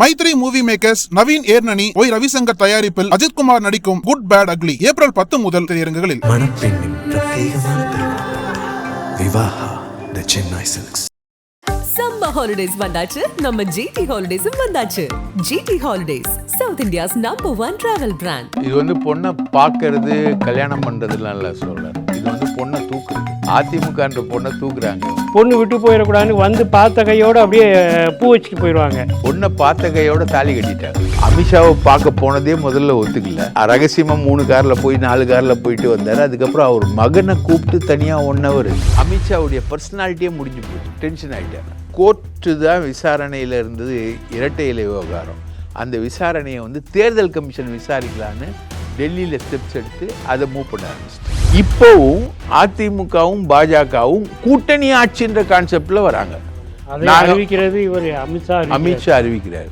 Mythri movie makers Naveen Yerneni Y Ravishankar தயாரிப்பில் அஜித்குமார் நடிக்கும் good bad ugly April பத்து முதல் திரையரங்குகளில். ஹாலிடேஸ் வந்தாச்சு. நம்ம ஜிடி ஹாலிடேஸும் வந்தாச்சு. GT holidays south India's number one travel brand இது வந்து பொண்ணை பார்க்கறது கல்யாணம் பண்ணுறதுலாம் இல்லை சொல்கிறார் இது வந்து பொண்ணை அதிமுகன்ற பொண்ணை தூக்குறாங்க. பொண்ணு விட்டு போயிடக்கூடாதுன்னு வந்து பார்த்த கையோடு அப்படியே பூ வச்சுட்டு போயிடுவாங்க. பொண்ணை பார்த்த கையோட தாலி கட்டிட்டாங்க. அமித்ஷாவை பார்க்க போனதே முதல்ல ஒத்துக்கல. ரகசியமாக மூணு காரில் போய் நாலு காரில் போயிட்டு வந்தார். அதுக்கப்புறம் அவர் மகனை கூப்பிட்டு தனியாக ஒன் ஹவர் அமித்ஷாவுடைய பர்சனாலிட்டியே முடிஞ்சு போச்சு. டென்ஷன் ஆகிட்டாங்க கோர்ட்டு தான் விசாரணையில் இருந்தது இரட்டை இலை விவகாரம். அந்த விசாரணையை வந்து தேர்தல் கமிஷன் விசாரிக்கலான்னு டெல்லியில் ஸ்டெப்ஸ் எடுத்து அதை மூவ் பண்ண ஆரம்பிச்சிட்டு இப்போவும் அதிமுகவும் பாஜகவும் கூட்டணி ஆட்சின்ற கான்செப்டில் வராங்க. அறிவிக்கிறது இவர் அமித்ஷா அறிவிக்கிறார். அமித்ஷா அறிவிக்கிறார்.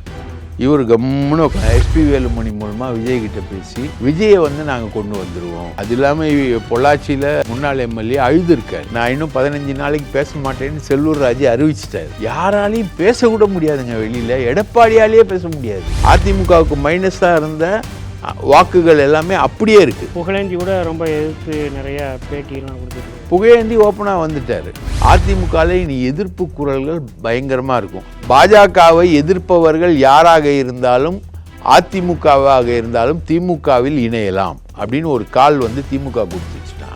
இவர் கம்முன்னு எஸ்பி வேலுமணி மூலமா விஜய் கிட்ட பேசி விஜயை வந்து நாங்க கொண்டு வந்துருவோம். அது இல்லாம இவ- பொள்ளாச்சியில முன்னாள் எம்எல்ஏ அழுதுருக்காரு. நான் இன்னும் பதினஞ்சு நாளைக்கு பேச மாட்டேன்னு செல்லூர் ராஜு அறிவிச்சிட்டாரு. யாராலையும் பேசக்கூட முடியாதுங்க வெளியில. எடப்பாடியாலேயே பேச முடியாது. அதிமுகவுக்கு மைனஸா இருந்த வாக்குகள் எல்லாமே அப்படியே இருக்கு. புகழேந்தி கூட ரொம்ப எதிர்த்து நிறைய பேட்டியெல்லாம் கொடுத்துருக்கு புகையேந்தி ஓப்பனாக வந்துட்டாரு. அதிமுகவில் இனி எதிர்ப்பு குரல்கள் பயங்கரமாக இருக்கும். பாஜகவை எதிர்ப்பவர்கள் யாராக இருந்தாலும் அதிமுகவாக இருந்தாலும் திமுகவில் இணையலாம் அப்படின்னு ஒரு கால் வந்து திமுக கொடுத்துச்சுன்னா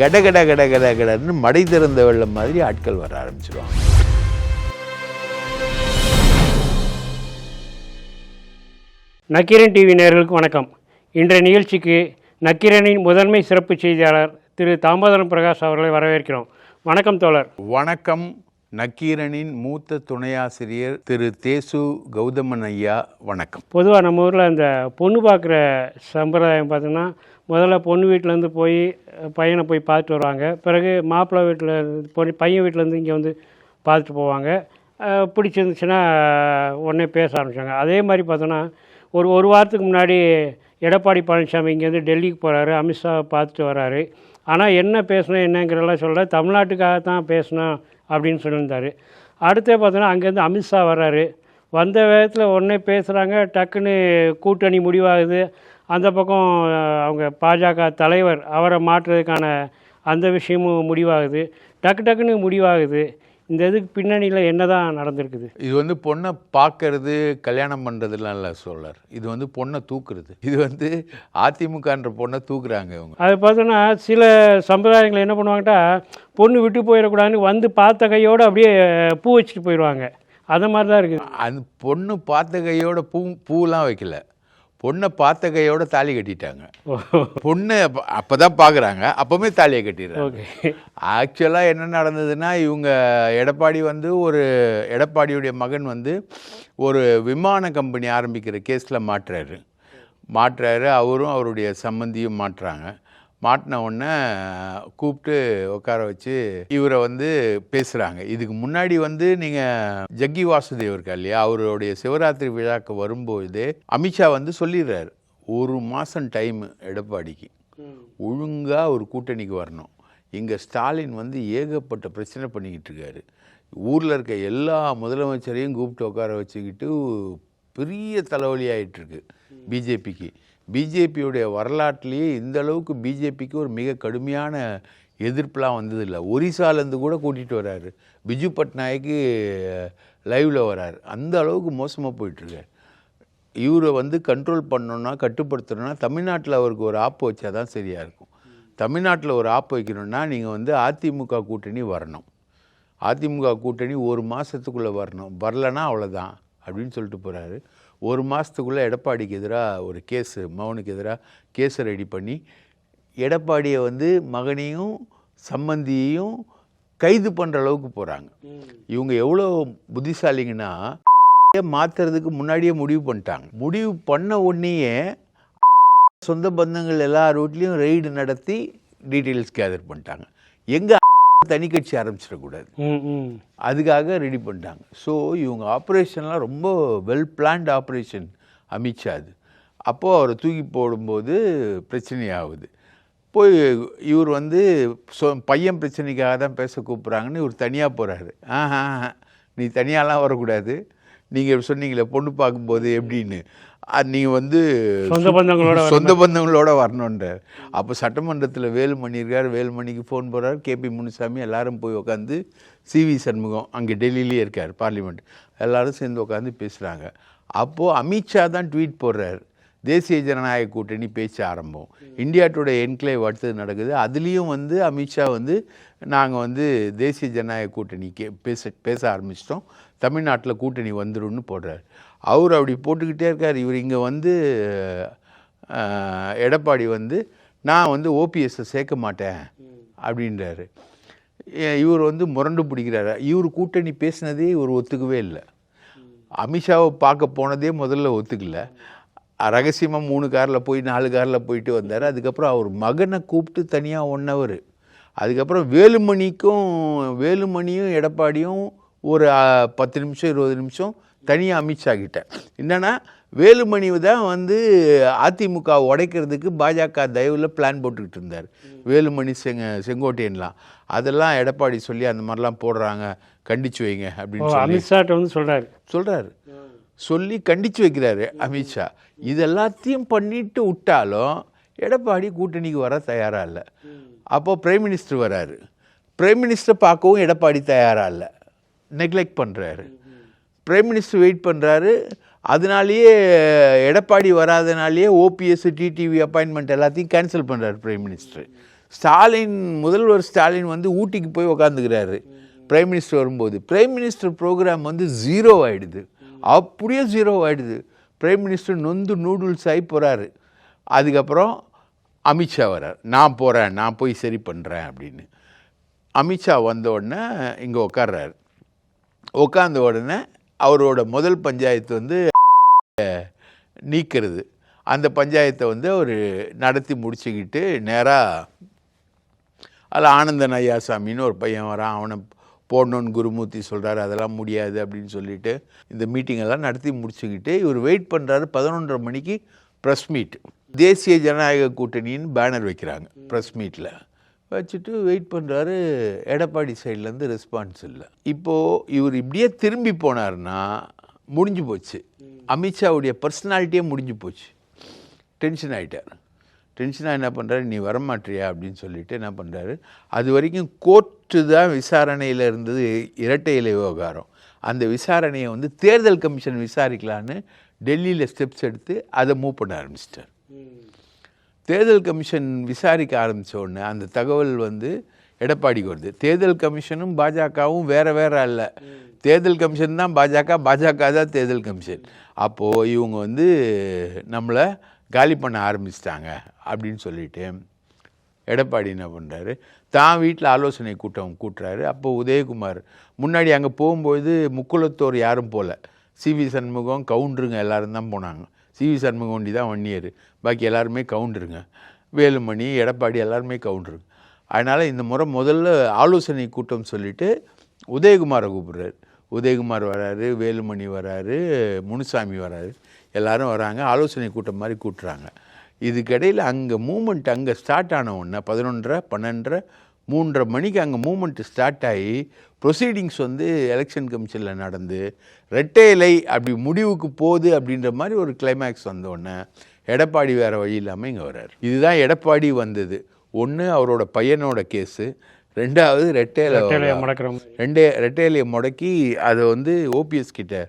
கட கட கட கட கடன்னு மடை திறந்த வெள்ளம் மாதிரி ஆட்கள் வர ஆரம்பிச்சிருவாங்க. நக்கீரன் டிவி நேயர்களுக்கு வணக்கம். இன்றைய நிகழ்ச்சிக்கு நக்கீரனின் முதன்மை சிறப்பு செய்தியாளர் திரு தாமோதரம் பிரகாஷ் அவர்களை வரவேற்கிறோம். வணக்கம் தோழர். வணக்கம். நக்கீரனின் மூத்த துணையாசிரியர் திரு தேசு கௌதமன் ஐயா வணக்கம். பொதுவாக நம்ம ஊரில் அந்த பொண்ணு பார்க்குற சம்பிரதாயம் பார்த்தோன்னா முதல்ல பொண்ணு வீட்டிலேருந்து போய் பையனை போய் பார்த்துட்டு வருவாங்க. பிறகு மாப்பிள்ளை வீட்டில் பொண்ணு பையன் வீட்டிலேருந்து இங்கே வந்து பார்த்துட்டு போவாங்க. பிடிச்சிருந்துச்சுன்னா உடனே பேச ஆரம்பிச்சாங்க அதே மாதிரி பார்த்தோன்னா ஒரு ஒரு வாரத்துக்கு முன்னாடி எடப்பாடி பழனிசாமி இங்கேருந்து டெல்லிக்கு போகிறாரு அமித்ஷா பார்த்துட்டு வராரு. ஆனால் என்ன பேசணும் என்னங்கிறதெல்லாம் சொல்ல தமிழ்நாட்டுக்காக தான் பேசணும் அப்படின்னு சொல்லியிருந்தாரு. அடுத்தே பார்த்தோன்னா அங்கேருந்து அமித்ஷா வர்றாரு. வந்த வேகத்தில் உடனே பேசுகிறாங்க டக்குன்னு கூட்டணி முடிவாகுது. அந்த பக்கம் அவங்க பாஜக தலைவர் அவரை மாற்றுறதுக்கான அந்த விஷயமும் முடிவாகுது. டக்கு டக்குன்னு முடிவாகுது. இந்த இதுக்கு பின்னணியில் என்ன தான் நடந்திருக்குது? இது வந்து பொண்ணை பார்க்கறது கல்யாணம் பண்ணுறதுலாம் இல்லை சொல்றார் இது வந்து பொண்ணை தூக்குறது. இது வந்து அதிமுகன்ற பொண்ணை தூக்குறாங்க இவங்க. அது பார்த்தோன்னா சில சம்பிரதாயங்கள் என்ன பண்ணுவாங்கட்டா பொண்ணு விட்டு போயிடக்கூடாதுன்னு வந்து பார்த்த கையோடு அப்படியே பூ வச்சுட்டு போயிடுவாங்க. அது மாதிரி தான் இருக்குது. அந்த பொண்ணு பார்த்த கையோட பூ பூலாம் வைக்கல. பொண்ணை பார்த்த கையோட தாலி கட்டிட்டாங்க. பொண்ணு அப்ப- அப்பதான் பார்க்குறாங்க அப்பவுமே தாலியை கட்டிடுறாங்க. ஆக்சுவலாக என்ன நடந்ததுன்னா இவங்க எடப்பாடி வந்து ஒரு எடப்பாடியுடைய மகன் வந்து ஒரு விமான கம்பெனி ஆரம்பிக்கிற கேஸில் மாட்டுறாரு. மாட்டுறாரு அவரும் அவருடைய சம்மந்தியும் மாட்டுறாங்க. மாட்டின உடனே கூப்பிட்டு உட்கார வச்சு இவரை வந்து பேசுகிறாங்க இதுக்கு முன்னாடி வந்து நீங்கள் ஜக்கி வாசுதேவ் இருக்கா இல்லையா? அவருடைய சிவராத்திரி விழாக்கு வரும்போது அமித்ஷா வந்து சொல்லிடுறாரு ஒரு மாதம் டைம் எடப்பாடிக்கு. ஒழுங்காக ஒரு கூட்டணிக்கு வரணும். இங்கே ஸ்டாலின் வந்து ஏகப்பட்ட பிரச்சனை பண்ணிக்கிட்டு இருக்காரு. ஊரில் இருக்க எல்லா முதலமைச்சரையும் கூப்பிட்டு உட்கார வச்சுக்கிட்டு பெரிய தலைவலி ஆயிட்டிருக்கு பிஜேபிக்கு. பிஜேபியுடைய வரலாற்றிலேயே இந்த அளவுக்கு பிஜேபிக்கு ஒரு மிக கடுமையான எதிர்ப்புலாம் வந்ததில்லை. ஒரிசாலேருந்து கூட கூட்டிகிட்டு வராரு. பிஜு பட்நாயக்கு லைவில் வராரு. அந்த அளவுக்கு மோசமாக போயிட்டுருக்கார் இவரை வந்து கண்ட்ரோல் பண்ணணும்னா கட்டுப்படுத்தணும்னா தமிழ்நாட்டில் அவருக்கு ஒரு ஆப்பு வச்சா தான் சரியாக இருக்கும். தமிழ்நாட்டில் ஒரு ஆப்பு வைக்கணும்னா நீங்கள் வந்து அதிமுக கூட்டணி வரணும். அதிமுக கூட்டணி ஒரு மாதத்துக்குள்ளே வரணும். வரலன்னா அவ்வளோதான் அப்படின்னு சொல்லிட்டு போகிறாரு ஒரு மாதத்துக்குள்ளே எடப்பாடிக்கு எதிராக ஒரு கேஸு மகனுக்கு எதிராக கேஸை ரெடி பண்ணி எடப்பாடியை வந்து மகனையும் சம்மந்தியையும் கைது பண்ணுற அளவுக்கு போகிறாங்க இவங்க எவ்வளோ புத்திசாலிங்கன்னா மாற்றுறதுக்கு முன்னாடியே முடிவு பண்ணிட்டாங்க. முடிவு பண்ண உடனேயே சொந்த பந்தங்கள் எல்லார் வீட்லேயும் ரெய்டு நடத்தி டீட்டெயில்ஸ் கேதர் பண்ணிட்டாங்க. எங்கே தனி கட்சி ஆரம்பிச்சிடக்கூடாது. அதுக்காக ரெடி பண்ணிட்டாங்க. ஸோ இவங்க ஆப்ரேஷன்லாம் ரொம்ப வெல் பிளான்ட் ஆப்ரேஷன் அமித்ஷா அது. அப்போது அவரை தூக்கி போடும்போது பிரச்சனையாகுது. போய் இவர் வந்து சொ பையன் பிரச்சனைக்காக தான் பேச கூப்பிட்றாங்கன்னு இவர் தனியாக போகிறாரு ஆஹா ஆஹா. நீ தனியாலாம் வரக்கூடாது. நீங்கள் சொன்னீங்களே பொண்ணு பார்க்கும்போது எப்படின்னு. அது நீங்கள் வந்து சொந்த பந்தங்களோட. சொந்த பந்தங்களோட வரணுன்றார் அப்போ சட்டமன்றத்தில் வேலுமணி இருக்கார் வேலுமணிக்கு ஃபோன் போடுறார் கேபி முனுசாமி எல்லாரும் போய் உட்காந்து சிவி சண்முகம் அங்கே டெல்லியிலே இருக்கார் பார்லிமெண்ட் எல்லாரும் சேர்ந்து உட்காந்து பேசுகிறாங்க அப்போது அமித்ஷா தான் ட்வீட் போடுறார். தேசிய ஜனநாயக கூட்டணி பேச்சு ஆரம்பம். இந்தியா டுடே என்க்ளேவ் அடுத்தது நடக்குது. அதுலேயும் வந்து அமித்ஷா வந்து நாங்கள் வந்து தேசிய ஜனநாயக கூட்டணிக்கு பேச பேச ஆரம்பிச்சிட்டோம். தமிழ்நாட்டில் கூட்டணி வந்துரும்னு போடுறார். அவர் அப்படி போட்டுக்கிட்டே இருக்கார். இவர் இங்கே வந்து எடப்பாடி வந்து நான் வந்து ஓபிஎஸ்ஸை சேர்க்க மாட்டேன் அப்படின்றாரு. இவர் வந்து முரண்டு பிடிக்கிறாரு. இவர் கூட்டணி பேசினதே இவர் ஒத்துக்கவே இல்லை. அமித்ஷாவை பார்க்க போனதே முதல்ல ஒத்துக்கல. ரகசியமாக மூணு காரில் போய் நாலு காரில் போயிட்டு வந்தார். அதுக்கப்புறம் அவர் மகனை கூப்பிட்டு தனியாக ஒன் ஹவர் அதுக்கப்புறம் வேலுமணிக்கும் வேலுமணியும் எடப்பாடியும் ஒரு பத்து நிமிஷம் இருபது நிமிஷம் தனியாக அமித்ஷா கிட்ட என்னன்னா வேலுமணி தான் வந்து அதிமுக உடைக்கிறதுக்கு பாஜக தயவில் பிளான் போட்டுக்கிட்டு இருந்தார். வேலுமணி செங்க செங்கோட்டையன்லாம். அதெல்லாம் எடப்பாடி சொல்லி அந்த மாதிரிலாம் போடுறாங்க கண்டிச்சு வைங்க அப்படின்னு சொல்லி. அமித்ஷாட்ட வந்து சொல்கிறாரு சொல்றாரு. சொல்லி கண்டிச்சு வைக்கிறாரு அமித்ஷா. இது எல்லாத்தையும் பண்ணிட்டு விட்டாலும் எடப்பாடி கூட்டணிக்கு வர தயாரா இல்லை. அப்போ பிரைம் மினிஸ்டர் வராரு. பிரைம் மினிஸ்டர் பார்க்கவும் எடப்பாடி தயாரா இல்லை. நெக்லெக்ட் பண்றாரு. பிரைம் மினிஸ்டர் வெயிட் பண்ணுறாரு அதனாலேயே எடப்பாடி வராதனாலேயே ஓபிஎஸ் டிடிவி அப்பாயின்மெண்ட் எல்லாத்தையும் கேன்சல் பண்ணுறாரு பிரைம் மினிஸ்டர் ஸ்டாலின் முதல்வர் ஸ்டாலின் வந்து ஊட்டிக்கு போய் உக்காந்துக்கிறாரு. பிரைம் மினிஸ்டர் வரும்போது. பிரைம் மினிஸ்டர் ப்ரோக்ராம் வந்து ஜீரோ ஆகிடுது அப்படியே ஜீரோ ஆகிடுது பிரைம் மினிஸ்டர் நொந்து நூடுல்ஸ் ஆகி போகிறாரு அதுக்கப்புறம் அமித்ஷா வரார். நான் போகிறேன் நான் போய் சரி பண்ணுறேன் அப்படின்னு. அமித்ஷா வந்த உடனே இங்கே உட்கார்றாரு உட்காந்த உடனே அவரோட முதல் பஞ்சாயத்து வந்து நீக்கிறது. அந்த பஞ்சாயத்தை வந்து அவர் நடத்தி முடிச்சுக்கிட்டு நேராக அதில் ஆனந்தன் ஐயாசாமின்னு ஒரு பையன் வரான். அவனை போடணும்னு குருமூர்த்தி சொல்கிறாரு அதெல்லாம் முடியாது அப்படின்னு சொல்லிட்டு இந்த மீட்டிங் எல்லாம் நடத்தி முடிச்சுக்கிட்டு இவர் வெயிட் பண்ணுறாரு பதினொன்றரை மணிக்கு ப்ரெஸ் மீட் தேசிய ஜனநாயக கூட்டணின்னு பேனர் வைக்கிறாங்க ப்ரெஸ் மீட்டில் வச்சுட்டு வெயிட் பண்ணுறாரு எடப்பாடி சைட்லேருந்து ரெஸ்பான்ஸ் இல்லை. இப்போது இவர் இப்படியே திரும்பி போனார்னா முடிஞ்சு போச்சு. அமித்ஷாவுடைய பர்சனாலிட்டியே முடிஞ்சு போச்சு. டென்ஷன் ஆகிட்டார் டென்ஷனாக என்ன பண்ணுறாரு நீ வரமாட்டியா? அப்படின்னு சொல்லிட்டு என்ன பண்ணுறாரு அது வரைக்கும் கோர்ட்டு தான் விசாரணையில் இருந்தது இரட்டை இலை விவகாரம். அந்த விசாரணையை வந்து தேர்தல் கமிஷன் விசாரிக்கலான்னு டெல்லியில் ஸ்டெப்ஸ் எடுத்து அதை மூவ் பண்ண ஆரம்பிச்சிட்டார். தேர்தல் கமிஷன் விசாரிக்க ஆரம்பித்த உடனே அந்த தகவல் வந்து எடப்பாடிக்கு வருது தேர்தல் கமிஷனும் பாஜகவும் வேற வேற அல்ல. தேர்தல் கமிஷன் தான் பாஜக பாஜக தான் தேர்தல் கமிஷன். அப்போது இவங்க வந்து நம்மளை காலி பண்ண ஆரம்பிச்சிட்டாங்க அப்படின்னு சொல்லிட்டு எடப்பாடி என்ன பண்ணுறாரு தான் வீட்டில் ஆலோசனை கூட்டம் கூட்டுறாரு. அப்போ உதயகுமார் முன்னாடி அங்கே போகும்போது முக்குலத்தோர் யாரும் போகல சிவி சண்முகம் கவுண்டருங்க எல்லாரும் தான் போனாங்க. சிவி சண்முகம் தான் ஒன் இயர் பாக்கி எல்லாருமே கவுண்டருங்க. வேலுமணி எடப்பாடி எல்லாருமே கவுண்டருங்க அதனால் இந்த முறை முதல்ல ஆலோசனை கூட்டம் சொல்லிட்டு உதயகுமாரை கூப்பிடுறாரு. உதயகுமார் வராரு வேலுமணி வராரு முனுசாமி வராரு. எல்லாரும் வராங்க ஆலோசனை கூட்டம் மாதிரி கூட்டுறாங்க. இதுக்கிடையில் அங்கே மூமெண்ட் அங்கே ஸ்டார்ட் ஆன உடனே பதினொன்றரை பன்னெண்டரை மூன்றரை மணிக்கு அங்கே மூமெண்ட் ஸ்டார்ட் ஆகி ப்ரொசீடிங்ஸ் வந்து எலெக்ஷன் கமிஷனில் நடந்து ரெட்டை இலை அப்படி முடிவுக்கு போகுது அப்படின்ற மாதிரி ஒரு கிளைமேக்ஸ் வந்த உடனே எடப்பாடி வேறு வழி இல்லாமல் இங்கே வர்றாரு. இதுதான் எடப்பாடி வந்தது. ஒன்று அவரோட பையனோட கேஸு ரெண்டாவது ரெட்டையிலையை முடக்குறோம் ரெண்டே ரெட்டையிலையை முடக்கி அதை வந்து ஓபிஎஸ் கிட்ட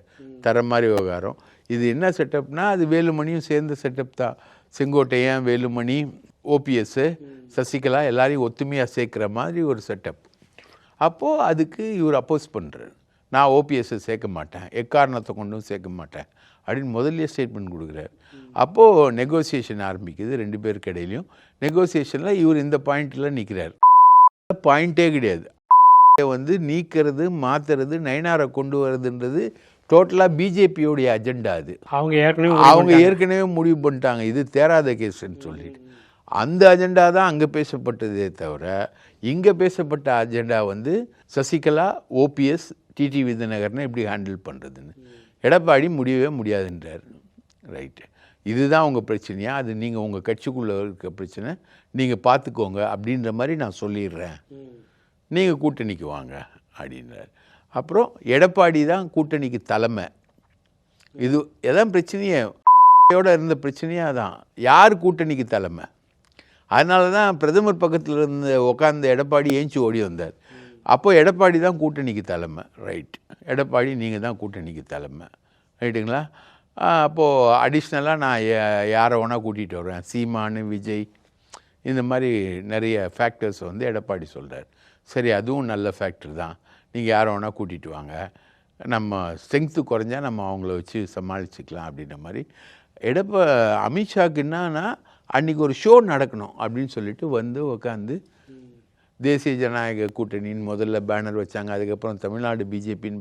தர மாதிரி விவகாரம். இது என்ன செட்டப்னா அது வேலுமணியும் சேர்ந்த செட்டப் தான். செங்கோட்டையன் வேலுமணி ஓபிஎஸ்ஸு சசிகலா எல்லாரையும் ஒத்துமையாக சேர்க்குற மாதிரி ஒரு செட்டப் அப்போது அதுக்கு இவர் அப்போஸ் பண்ணுறாரு நான் ஓபிஎஸ்ஸை சேர்க்க மாட்டேன். எக்காரணத்தை கொண்டும் சேர்க்க மாட்டேன். அப்படின்னு முதல்லயே ஸ்டேட்மெண்ட் கொடுக்குறாரு. அப்போது நெகோசியேஷன் ஆரம்பிக்குது ரெண்டு பேருக்கு இடையிலையும். நெகோசியேஷனில் இவர் இந்த பாயிண்டில் நிற்கிறார் பாயிண்ட்டே கிடையாது. வந்து நீக்கிறது மாத்துறது நயனாரை கொண்டு வர்றதுன்றது டோட்டலாக பிஜேபியோடைய அஜெண்டா அது. அவங்க ஏற்கனவே அவங்க ஏற்கனவே முடிவு பண்ணிட்டாங்க. இது தேராத கேஸ்ன்னு சொல்லிட்டு. அந்த அஜெண்டா தான் அங்கே பேசப்பட்டதே தவிர இங்கே பேசப்பட்ட அஜெண்டா வந்து சசிகலா ஓபிஎஸ் டிடி விருதுநகர்னு எப்படி ஹேண்டில் பண்ணுறதுன்னு எடப்பாடி முடியவே முடியாதுன்றார். ரைட்டு இதுதான் உங்கள் பிரச்சனையா? அது நீங்கள் உங்கள் கட்சிக்குள்ளே இருக்க பிரச்சனை. நீங்கள் பார்த்துக்கோங்க அப்படின்ற மாதிரி நான் சொல்லிடுறேன். நீங்கள் கூட்டணிக்கு வாங்க அப்படின்றார். அப்புறம் எடப்பாடி தான் கூட்டணிக்கு தலைமை. இது எதான் பிரச்சனையே. இருந்த பிரச்சனையே அதான். யார் கூட்டணிக்கு தலைமை? அதனால தான் பிரதமர் பக்கத்தில் இருந்து உட்காந்த எடப்பாடி ஏஞ்சி ஓடி வந்தார். அப்போ எடப்பாடி தான் கூட்டணிக்கு தலைமை. ரைட் எடப்பாடி நீங்கள் தான் கூட்டணிக்கு தலைமை. ரைட்டுங்களா அப்போது அடிஷ்னலாக நான் யாரை வேணால் கூட்டிகிட்டு வருவேன். சீமானு விஜய் இந்த மாதிரி நிறைய ஃபேக்டர்ஸ் வந்து எடப்பாடி சொல்கிறார் சரி அதுவும் நல்ல ஃபேக்டர் தான். நீங்கள் யாரை வேணால் கூட்டிகிட்டு வாங்க. நம்ம ஸ்ட்ரென்த்து குறைஞ்சா நம்ம அவங்கள வச்சு சமாளிச்சுக்கலாம் அப்படின்ற மாதிரி. எடப்பா அமித்ஷாக்கு என்னன்னா அன்றைக்கி ஒரு ஷோ நடக்கணும் அப்படின்னு சொல்லிட்டு வந்து உட்காந்து தேசிய ஜனநாயக கூட்டணின்னு முதல்ல பேனர் வச்சாங்க. அதுக்கப்புறம் தமிழ்நாடு பிஜேபின்னு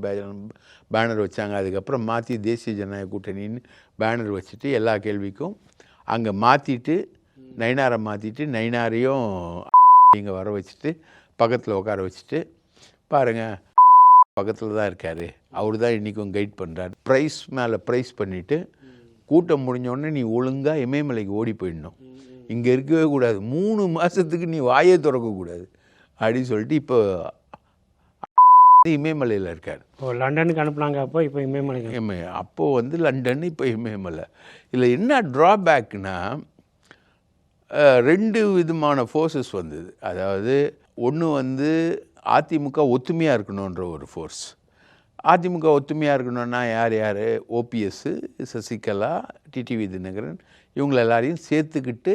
பேனர் வச்சாங்க. அதுக்கப்புறம் மாற்றி தேசிய ஜனநாயக கூட்டணின்னு பேனர் வச்சுட்டு எல்லா கேள்விக்கும் அங்கே மாற்றிட்டு நைனாரை மாற்றிட்டு நைனாரையும் இங்கே வர வச்சுட்டு பக்கத்தில் உட்கார வச்சுட்டு பாருங்கள் பக்கத்தில் தான் இருக்கார். அவர் தான் இன்றைக்கும் கைட் பண்ணுறாரு ப்ரைஸ் மேலே ப்ரைஸ் பண்ணிவிட்டு கூட்டம் முடிஞ்ச உடனே நீ ஒழுங்காக இமயமலைக்கு ஓடி போயிடணும் இங்கே இருக்கவே கூடாது. மூணு மாதத்துக்கு நீ வாயே திறக்கக்கூடாது. அப்படின்னு சொல்லிட்டு இப்போ இமயமலையில் இருக்கார். இப்போ லண்டனுக்கு அனுப்புனாங்க அப்போ இப்போ இமயமலைக்கு இமய அப்போது வந்து லண்டன் இப்போ இமயமலை. இதில் என்ன ட்ராபேக்னா ரெண்டு விதமான ஃபோர்ஸஸ் வந்தது. அதாவது ஒன்று வந்து அதிமுக ஒத்துமையாக இருக்கணுன்ற ஒரு ஃபோர்ஸ் அதிமுக ஒத்துமையாக இருக்கணும்னா யார் யார்? ஓபிஎஸ் சசிகலா டிடிவி தினகரன் இவங்கள எல்லாரையும் சேர்த்துக்கிட்டு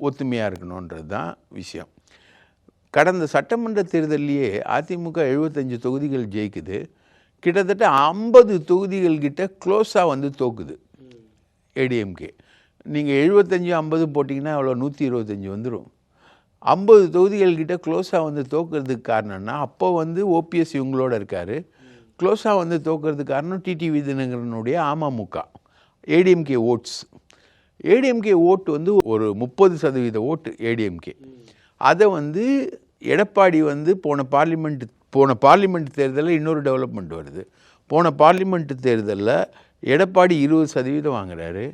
ஒத்துமையாக இருக்கணுன்றது தான் விஷயம். கடந்த சட்டமன்ற தேர்தல்லையே அதிமுக எழுபத்தஞ்சு தொகுதிகள் ஜெயிக்குது. கிட்டத்தட்ட ஐம்பது தொகுதிகள் கிட்ட க்ளோஸாக வந்து தோக்குது. ஏடிஎம்கே நீங்கள் எழுபத்தஞ்சு ஐம்பது போட்டிங்கன்னா அவ்வளோ நூற்றி இருபத்தஞ்சி வந்துடும் ஐம்பது தொகுதிகள் கிட்ட க்ளோஸாக வந்து தோக்குறதுக்கு காரணம்னா அப்போ வந்து ஓபிஎஸ் இவங்களோட இருக்கார். க்ளோஸாக வந்து தோக்குறதுக்கு காரணம் டிடிவி தினகரனுடைய AMMK ADMK votes ADMK vote வந்து ஒரு முப்பது சதவீத ஓட்டு ஏடிஎம்கே அதை வந்து எடப்பாடி வந்து போன பார்லிமெண்ட் போன பார்லிமெண்ட் தேர்தலில் இன்னொரு டெவலப்மெண்ட் வருது. போன பார்லிமெண்ட் தேர்தலில் எடப்பாடி இருபது சதவீதம் வாங்குறாரு.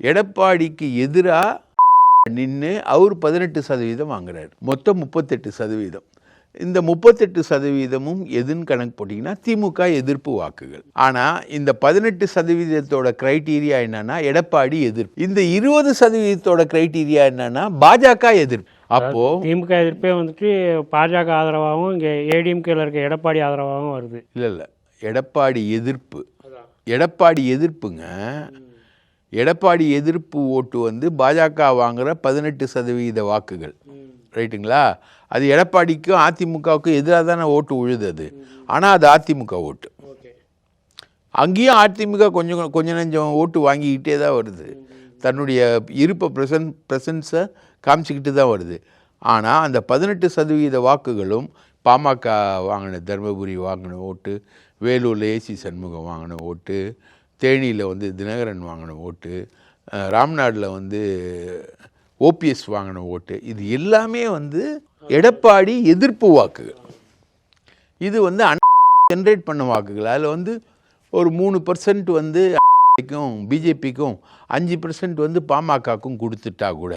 எடப்பாடிக்கு எதிராக நின்று அவர் பதினெட்டு சதவீதம் வாங்குறாரு. மொத்தம் முப்பத்தெட்டு சதவீதம். இந்த முப்பத்தெட்டு சதவீதமும் எதுன்னு கணக்கு போட்டிங்கன்னா திமுக எதிர்ப்பு வாக்குகள். ஆனால் இந்த பதினெட்டு சதவீதத்தோட க்ரைட்டீரியா என்னன்னா எடப்பாடி எதிர்ப்பு. இந்த இருபது சதவீதத்தோட க்ரைட்டீரியா என்னன்னா பாஜக எதிர்ப்பு. அப்போ திமுக எதிர்ப்பே வந்துட்டு பாஜக ஆதரவாகவும் இங்கே ஏடிஎம்கேல இருக்க எடப்பாடி ஆதரவாகவும் வருது. இல்லை இல்லை எடப்பாடி எதிர்ப்பு. எடப்பாடி எதிர்ப்புங்க எடப்பாடி எதிர்ப்பு ஓட்டு வந்து பாஜக வாங்குற பதினெட்டு சதவீத வாக்குகள். ரைட்டுங்களா? அது எடப்பாடிக்கும் அதிமுகவுக்கும் எதிராக தானே ஓட்டு உழுது அது ஆனால் அது அதிமுக ஓட்டு. அங்கேயும் அதிமுக கொஞ்சம் கொஞ்சம் நெஞ்சம் ஓட்டு வாங்கிக்கிட்டே தான் வருது. தன்னுடைய இருப்பை ப்ரெசன் ப்ரெசன்ஸை காமிச்சிக்கிட்டு தான் வருது. ஆனால் அந்த பதினெட்டு சதவீத வாக்குகளும் பாமக வாங்கின தருமபுரி வாங்கின ஓட்டு வேலூரில் ஏசி சண்முகம் வாங்கின ஓட்டு தேனியில் வந்து தினகரன் வாங்கின ஓட்டு ராம்நாடில் வந்து ஓபிஎஸ் வாங்கின ஓட்டு இது எல்லாமே வந்து எடப்பாடி எதிர்ப்பு வாக்குகள். இது வந்து ஜென்ரேட் பண்ண வாக்குகள். அதில் வந்து ஒரு மூணு பர்சன்ட் வந்து பிஜேபிக்கும் அஞ்சு பர்சன்ட் வந்து பாமகக்கும் கொடுத்துட்டா கூட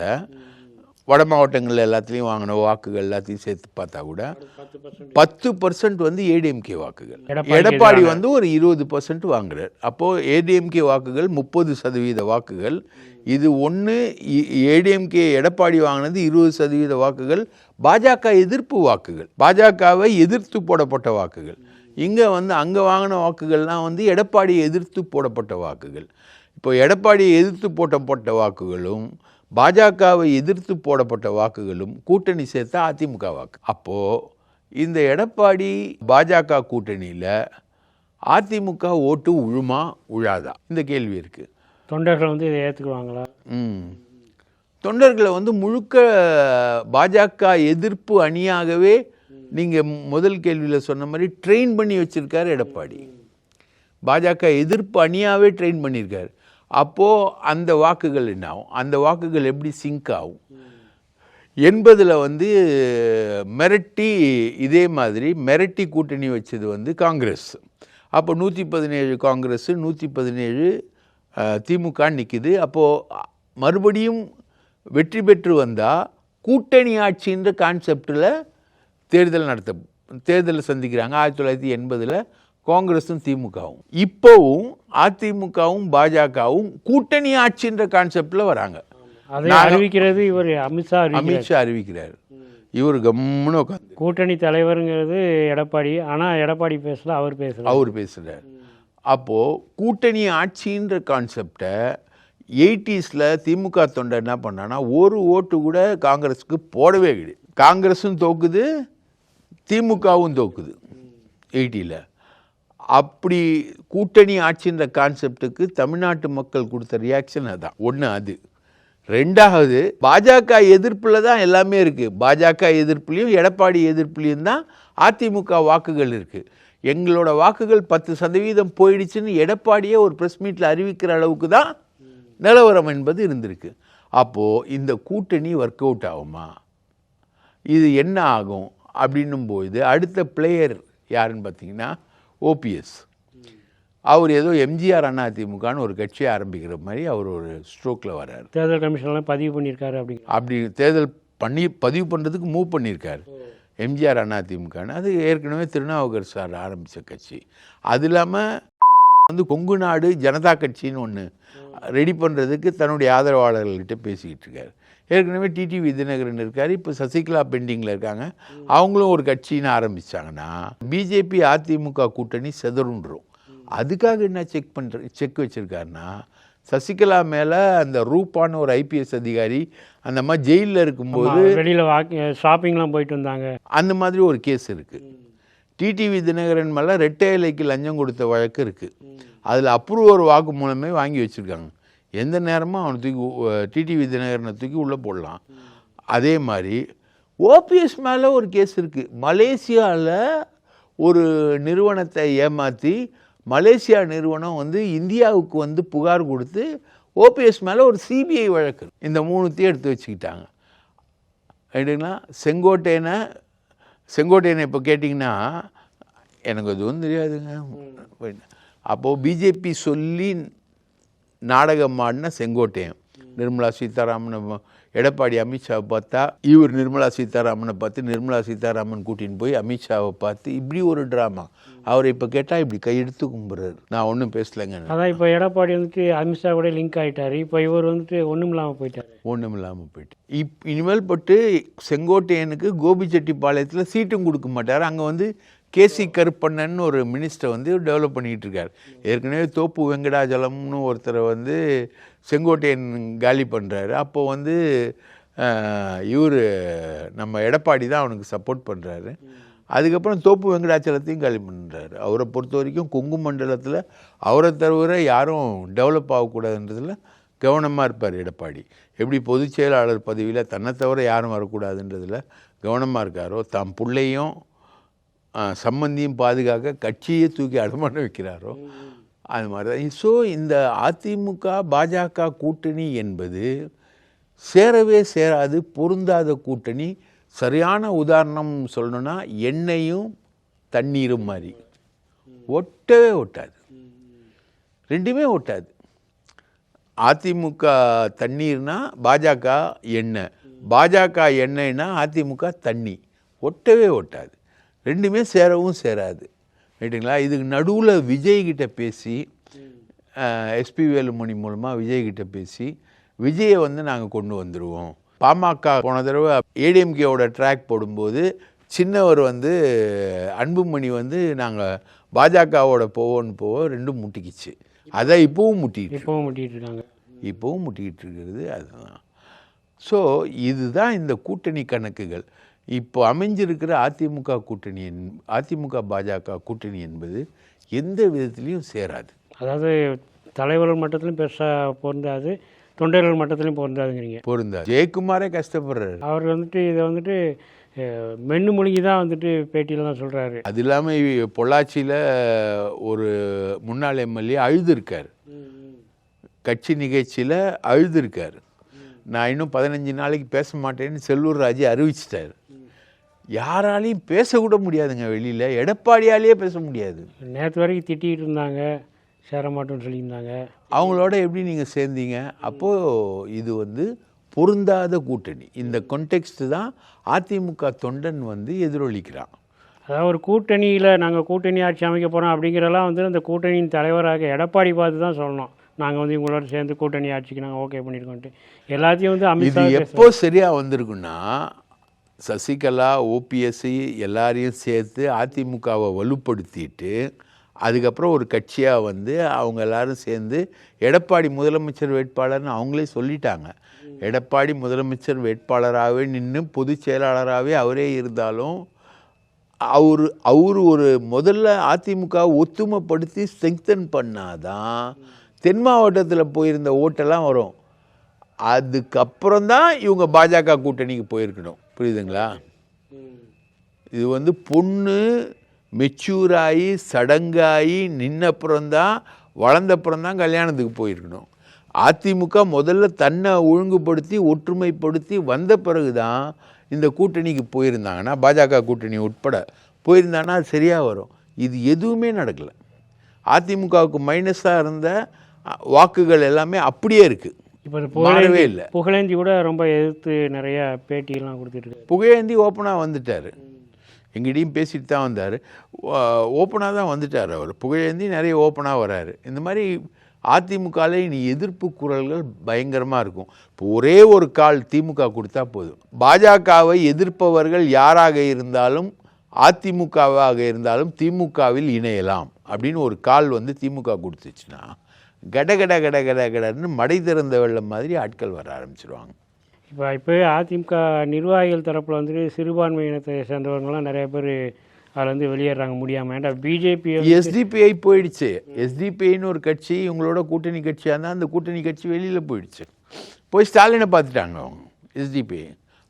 வட மாவட்டங்கள் எல்லாத்துலேயும் வாங்கின வாக்குகள் எல்லாத்தையும் சேர்த்து பார்த்தா கூட பத்து பர்சன்ட் வந்து ஏடிஎம்கே வாக்குகள். எடப்பாடி வந்து ஒரு இருபது பர்சன்ட் வாங்குறார். அப்போது ஏடிஎம்கே வாக்குகள் முப்பது சதவீத வாக்குகள். இது ஒன்று ஏடிஎம்கே எடப்பாடி வாங்கினது இருபது சதவீத வாக்குகள். பாஜக எதிர்ப்பு வாக்குகள். பாஜகவை எதிர்த்து போடப்பட்ட வாக்குகள். இங்கே வந்து அங்கே வாங்கின வாக்குகள்லாம் வந்து எடப்பாடியை எதிர்த்து போடப்பட்ட வாக்குகள். இப்போ எடப்பாடியை எதிர்த்து போடப்பட்ட வாக்குகளும் பாஜகவை எதிர்த்து போடப்பட்ட வாக்குகளும் கூட்டணி சேர்த்தா அதிமுக வாக்கு. அப்போது இந்த எடப்பாடி பாஜக கூட்டணியில் அதிமுக ஓட்டு உழுமா உழாதா? இந்த கேள்வி இருக்குது தொண்டர்கள் வந்து இதை ஏற்றுக்குவாங்களா ம். தொண்டர்களை வந்து முழுக்க பாஜக எதிர்ப்பு அணியாகவே நீங்கள் முதல் கேள்வியில் சொன்ன மாதிரி ட்ரெயின் பண்ணி வச்சிருக்காரு எடப்பாடி. பாஜக எதிர்ப்பு அணியாகவே ட்ரெயின் பண்ணியிருக்காரு. அப்போது அந்த வாக்குகள் என்ன ஆகும்? அந்த வாக்குகள் எப்படி சிங்க் ஆகும்? எண்பதில் வந்து மிரட்டி இதே மாதிரி மிரட்டி கூட்டணி வச்சது வந்து காங்கிரஸ். அப்போ நூற்றி பதினேழு காங்கிரஸ் நூற்றி பதினேழு திமுக நிற்கிது அப்போது மறுபடியும் வெற்றி பெற்று வந்தால் கூட்டணி ஆட்சின்ற கான்செப்டில் தேர்தல் நடத்த தேர்தலை சந்திக்கிறாங்க. ஆயிரத்தி தொள்ளாயிரத்தி எண்பதில் காங்கிரஸும் திமுகவும். இப்போவும் அதிமுகவும் பாஜகவும் கூட்டணி ஆட்சின்ற கான்செப்ட்ல வராங்க. அறிவிக்கிறது இவர் அமித்ஷா அமித்ஷா அறிவிக்கிறார். இவர் கம்முன்னு உட்காந்து கூட்டணி தலைவருங்கிறது எடப்பாடி ஆனால் எடப்பாடி பேசல அவர் பேசல. அவர் பேசுகிறார் அப்போது கூட்டணி ஆட்சின்ற கான்செப்டை எயிட்டிஸில் திமுக தொண்டை என்ன பண்ணான்னா ஒரு ஓட்டு கூட காங்கிரஸுக்கு போடவே கிடையாது காங்கிரஸும் தோக்குது திமுகவும் தோக்குது. எயிட்டியில் அப்படி கூட்டணி ஆட்சின்ற கான்செப்டுக்கு தமிழ்நாட்டு மக்கள் கொடுத்த ரியாக்ஷன் அதான். ஒன்று அது. ரெண்டாவது பாஜக எதிர்ப்பில் தான் எல்லாமே இருக்குது பாஜக எதிர்ப்புலையும் எடப்பாடி எதிர்ப்புலையும் தான் அதிமுக வாக்குகள் இருக்குது எங்களோட வாக்குகள் பத்து சதவீதம் போயிடுச்சுன்னு எடப்பாடியே ஒரு ப்ரெஸ் மீட்டில் அறிவிக்கிற அளவுக்கு தான் நிலவரம் என்பது இருந்திருக்கு. அப்போது இந்த கூட்டணி ஒர்க் அவுட் ஆகுமா? இது என்ன ஆகும்? அப்படின்னும் போது அடுத்த பிளேயர் யாருன்னு பார்த்தீங்கன்னா ஓபிஎஸ். அவர் ஏதோ எம்ஜிஆர் அண்ணா திமுகன்னு ஒரு கட்சியை ஆரம்பிக்கிற மாதிரி அவர் ஒரு ஸ்ட்ரோக்கில் வர்றாரு தேர்தல் கமிஷன்லாம் பதிவு பண்ணியிருக்காரு அப்படிங்கிற அப்படி தேர்தல் பண்ணி பதிவு பண்ணுறதுக்கு மூவ் பண்ணியிருக்காரு. எம்ஜிஆர் அண்ணா திமுகன்னு. அது ஏற்கனவே திருநாவுக்கர் சார் ஆரம்பித்த கட்சி. அது இல்லாமல் வந்து கொங்கு நாடு ஜனதா கட்சின்னு ஒன்று ரெடி பண்ணுறதுக்கு தன்னுடைய ஆதரவாளர்கள்கிட்ட பேசிக்கிட்டு இருக்காரு. ஏற்கனவே டிடிவி தினகரன் இருக்கார் இப்போ சசிகலா பெண்டிங்கில் இருக்காங்க. அவங்களும் ஒரு கட்சின்னு ஆரம்பித்தாங்கன்னா பிஜேபி அதிமுக கூட்டணி செதறுன்றோம். அதுக்காக என்ன செக் பண்ணுற செக் வச்சுருக்காருன்னா சசிகலா மேலே அந்த ரூபான்னு ஒரு ஐபிஎஸ் அதிகாரி அந்த மாதிரி ஜெயிலில் இருக்கும்போது வெளியில் ஷாப்பிங்லாம் போயிட்டு வந்தாங்க. அந்த மாதிரி ஒரு கேஸ் இருக்குது டிடிவி தினகரன் மேலே ரெட்டை இலைக்கு லஞ்சம் கொடுத்த வழக்கு இருக்குது அதில் அப்ரூவ் ஒரு வாக்கு மூலமே வாங்கி வச்சுருக்காங்க. எந்த நேரமும் அவனை தூக்கி டிடிவி தினகரனை தூக்கி உள்ளே போடலாம். அதே மாதிரி ஓபிஎஸ் மேலே ஒரு கேஸ் இருக்குது மலேசியாவில் ஒரு நிறுவனத்தை ஏமாற்றி மலேசியா நிறுவனம் வந்து இந்தியாவுக்கு வந்து புகார் கொடுத்து ஓபிஎஸ் மேலே ஒரு சிபிஐ வழக்கு. இந்த மூணுத்தையும் எடுத்து வச்சுக்கிட்டாங்க. ரைட்டுங்களா செங்கோட்டையனை செங்கோட்டையனை இப்போ கேட்டிங்கன்னா எனக்கு அதுவும் தெரியாதுங்க. அப்போது பிஜேபி சொல்லி நாடகம் ஆடின செங்கோட்டையன். நிர்மலா சீதாராமனை எடப்பாடி அமித்ஷாவை பார்த்தா இவர் நிர்மலா சீதாராமனை பார்த்து நிர்மலா சீதாராமன் கூட்டின்னு போய் அமித்ஷாவை பார்த்து இப்படி ஒரு ட்ராமா அவரை இப்போ கேட்டால் இப்படி கையெடுத்து கும்பிட்றாரு நான் ஒன்றும் பேசலைங்க அதான் இப்போ எடப்பாடி வந்துட்டு அமித்ஷா கூட லிங்க் ஆயிட்டாரு. இப்போ இவர் வந்துட்டு ஒன்றும் இல்லாமல் போயிட்டாரு. ஒன்றும் இல்லாமல் போயிட்டு. இப் இனிமேல் பட்டு செங்கோட்டையனுக்கு கோபிச்செட்டிப்பாளையத்தில் சீட்டும் கொடுக்க மாட்டார். அங்கே வந்து கேசி கருப்பண்ணன் ஒரு மினிஸ்டர் வந்து டெவலப் பண்ணிக்கிட்டு இருக்கார். ஏற்கனவே தோப்பு வெங்கடாஜலம்னு ஒருத்தரை வந்து செங்கோட்டையன் காலி பண்ணுறாரு அப்போ வந்து இவர் நம்ம எடப்பாடி தான் அவனுக்கு சப்போர்ட் பண்ணுறாரு அதுக்கப்புறம் தோப்பு வெங்கடாச்சலத்தையும் காலி பண்ணுறாரு அவரை பொறுத்த வரைக்கும் கொங்கு மண்டலத்தில் அவரை தவிர யாரும் டெவலப் ஆகக்கூடாதுன்றதுல கவனமாக இருப்பார் எடப்பாடி. எப்படி பொதுச் செயலாளர் பதவியில் தன்னை தவிர யாரும் வரக்கூடாதுன்றதில் கவனமாக இருக்காரோ தம் பிள்ளையும் சம்பந்தியும் பாதுகாக்க கட்சியை தூக்கி அடமான வைக்கிறாரோ அது மாதிரி தான் ஸோ இந்த அதிமுக பாஜக கூட்டணி என்பது சேரவே சேராது பொருந்தாத கூட்டணி. சரியான உதாரணம் சொல்லணும்னா எண்ணெயும் தண்ணீரும் மாதிரி. ஒட்டவே ஒட்டாது. ரெண்டுமே ஒட்டாது. அதிமுக தண்ணீர்னா பாஜக எண்ணெய். பாஜக எண்ணெய்னா அதிமுக தண்ணி. ஒட்டவே ஒட்டாது. ரெண்டுமே சேரவும் சேராது. ரைட்டுங்களா இதுக்கு நடுவில் விஜய்கிட்ட பேசி எஸ்பி வேலுமணி மூலமாக விஜய்கிட்ட பேசி விஜயை வந்து நாங்கள் கொண்டு வந்துடுவோம் பாமக போன தடவை ஏடிஎம்கேவோட ட்ராக் போடும்போது சின்னவர் வந்து அன்புமணி வந்து நாங்கள் பாஜகவோட போவோன்னு போவோம் ரெண்டும் முட்டிக்கிச்சு. அதான் இப்போவும் முட்டிட்டு இப்போவும் முட்டிட்டு இருக்காங்க. இப்போவும் முட்டிக்கிட்டு இருக்கிறது அதுதான். ஸோ இதுதான் இந்த கூட்டணி கணக்குகள். இப்போ அமைஞ்சிருக்கிற அதிமுக கூட்டணி என்- அதிமுக பாஜக கூட்டணி என்பது எந்த விதத்துலேயும் சேராது. அதாவது தலைவர்கள் மட்டத்திலும் பெருசாக பொருந்தாது தொண்டர்கள் மட்டத்திலும் பொருந்தாதுங்கிறீங்க. பொருந்தா ஜெயக்குமாரே கஷ்டப்படுறாரு. அவர் வந்துட்டு இதை வந்துட்டு மென்னு முழுங்கி தான் வந்துட்டு பேட்டியில் தான் சொல்கிறாரு அது இல்லாமல் பொள்ளாச்சியில் ஒரு முன்னாள் எம்எல்ஏ அழுதுருக்கார். கட்சி நிகழ்ச்சியில் அழுதுருக்கார். நான் இன்னும் பதினஞ்சு நாளைக்கு பேச மாட்டேன்னு செல்லூர் ராஜு அறிவிச்சிட்டார். யாராலையும் பேசக்கூட முடியாதுங்க வெளியில். எடப்பாடியாலேயே பேச முடியாது. நேற்று வரைக்கும் திட்டிகிட்டு இருந்தாங்க. சேர மாட்டோம்னு சொல்லியிருந்தாங்க. அவங்களோட எப்படி நீங்கள் சேர்ந்தீங்க? அப்போது இது வந்து பொருந்தாத கூட்டணி. இந்த கொண்டெக்ஸ்ட் தான் அதிமுக தொண்டன் வந்து எதிரொலிக்கிறான். அதாவது ஒரு கூட்டணியில் நாங்கள் கூட்டணி ஆட்சி அமைக்க போகிறோம் அப்படிங்கிறதெல்லாம் வந்து அந்த கூட்டணியின் தலைவராக எடப்பாடி பார்த்து தான் சொல்லணும். நாங்கள் வந்து இவங்களோட சேர்ந்து கூட்டணி ஆட்சிக்கு நாங்கள் ஓகே பண்ணியிருக்கோன்ட்டு எல்லாத்தையும் வந்து அமித்ஷா எப்போ சரியாக வந்திருக்குன்னா சசிகலா ஓபிஎஸ்சி எல்லாரையும் சேர்த்து அதிமுகவை வலுப்படுத்திட்டு அதுக்கப்புறம் ஒரு கட்சியாக வந்து அவங்க எல்லாரும் சேர்ந்து எடப்பாடி முதலமைச்சர் வேட்பாளர்னு அவங்களே சொல்லிட்டாங்க. எடப்பாடி முதலமைச்சர் வேட்பாளராகவே நின்று பொதுச் செயலாளராகவே அவரே இருந்தாலும் அவர் அவர் ஒரு முதல்ல அதிமுக ஒத்துமைப்படுத்தி ஸ்ட்ரெங்தன் பண்ணாதான் தென் மாவட்டத்தில் போயிருந்த ஓட்டெல்லாம் வரும். அதுக்கப்புறம் தான் இவங்க பாஜக கூட்டணிக்கு போயிருக்கணும். புரியுதுங்களா? இது வந்து பொண்ணு மெச்சூராகி சடங்காகி நின்னப்புறம்தான் வளர்ந்தப்புறம் தான் கல்யாணத்துக்கு போயிருக்கணும். அதிமுக முதல்ல தன்னை ஒழுங்குபடுத்தி ஒற்றுமைப்படுத்தி வந்த பிறகு தான் இந்த கூட்டணிக்கு போயிருந்தாங்கன்னா பாஜக கூட்டணி உட்பட போயிருந்தாங்கன்னா அது சரியாக வரும். இது எதுவுமே நடக்கலை. அதிமுகவுக்கு மைனஸாக இருந்த வாக்குகள் எல்லாமே அப்படியே இருக்குது இப்போ புகழேந்தி இல்லை. புகழேந்தி கூட ரொம்ப எதிர்த்து நிறைய பேட்டியெல்லாம் கொடுத்துட்டு புகையேந்தி ஓப்பனாக வந்துட்டார். எங்கிட்டையும் பேசிட்டு தான் வந்தார். ஓப்பனாக தான் வந்துட்டார் அவர். புகழேந்தி நிறைய ஓப்பனாக வராரு. இந்த மாதிரி அதிமுகவில் இனி எதிர்ப்பு குரல்கள் பயங்கரமாக இருக்கும். இப்போ ஒரே ஒரு கால் திமுக கொடுத்தா போதும். பாஜகவை எதிர்ப்பவர்கள் யாராக இருந்தாலும் அதிமுகவாக இருந்தாலும் திமுகவில் இணையலாம் அப்படின்னு ஒரு கால் வந்து திமுக கொடுத்துச்சுன்னா கட கட கட கட கடன்னு மடை திறந்த வெள்ளம் மாதிரி ஆட்கள் வர ஆரம்பிச்சிருவாங்க. இப்போ இப்போவே அதிமுக நிர்வாகிகள் தரப்பில் வந்துட்டு சிறுபான்மையினத்தை சேர்ந்தவங்கலாம் நிறைய பேர் அதில் வந்து வெளியேறாங்க முடியாமல் ஏன்டா பிஜேபி எஸ்டிபிஐ போயிடுச்சு. எஸ்டிபிஐன்னு ஒரு கட்சி இவங்களோட கூட்டணி கட்சியாக இருந்தால் அந்த கூட்டணி கட்சி வெளியில் போயிடுச்சு. போய் ஸ்டாலினை பார்த்துட்டாங்க அவங்க எஸ்டிபிஐ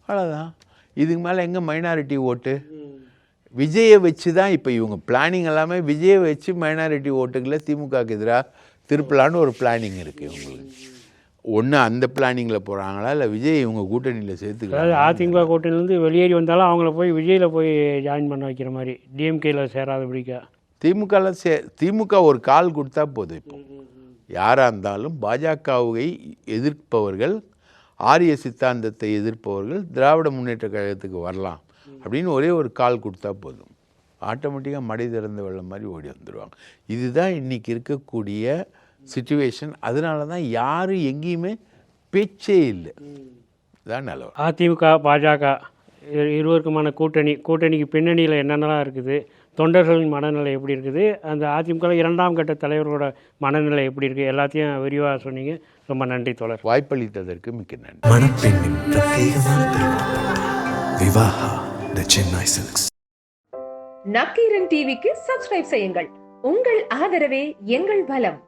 அவ்வளோதான் இதுக்கு மேலே எங்கே மைனாரிட்டி ஓட்டு? விஜயை வச்சு தான் இப்போ இவங்க பிளானிங் எல்லாமே விஜயை வச்சு மைனாரிட்டி ஓட்டுகளை திமுகக்கு எதிராக திருப்பலான்னு ஒரு பிளானிங் இருக்குது இவங்களுக்கு. ஒன்று அந்த பிளானிங்கில் போகிறாங்களா இல்லை விஜய் இவங்க கூட்டணியில் சேர்த்துக்கலாம்? அதிமுக கூட்டணியிலேருந்து வெளியேறி வந்தாலும் அவங்கள போய் விஜயில் போய் ஜாயின் பண்ண வைக்கிற மாதிரி டிஎம்கேல சேராத பிடிக்க. திமுகவில் சே திமுக ஒரு கால் கொடுத்தா போதும் இப்போ. யாராக இருந்தாலும் பாஜகவை எதிர்ப்பவர்கள் ஆரிய சித்தாந்தத்தை எதிர்ப்பவர்கள் திராவிட முன்னேற்ற கழகத்துக்கு வரலாம் அப்படின்னு ஒரே ஒரு கால் கொடுத்தா போதும். ஆட்டோமேட்டிக்காக மடை திறந்த வெள்ளம் மாதிரி ஓடி வந்துடுவாங்க இதுதான் இன்றைக்கி இருக்கக்கூடிய சுச்சுவேஷன் அதனால தான் யாரும் எங்கேயுமே பேச்சே இல்லை. இதான் நிலவரம். அதிமுக பாஜக இரு- இருவருக்குமான கூட்டணி கூட்டணிக்கு பின்னணியில் என்னென்னலாம் இருக்குது தொண்டர்களின் மனநிலை எப்படி இருக்குது அந்த அதிமுக இரண்டாம் கட்ட தலைவரோட மனநிலை எப்படி இருக்குது எல்லாத்தையும் விரிவாக சொன்னீங்க. ரொம்ப நன்றி தோழர். வாய்ப்பளித்ததற்கு மிக்க நன்றி. மணப்பெண்ணின் பிரத்யேகமான திருமணம் விவாஹா த சென்னை சில்க்ஸ். நக்கீரன் டிவிக்கு சப்ஸ்கிரைப் செய்யுங்கள். உங்கள் ஆதரவே எங்கள் பலம்.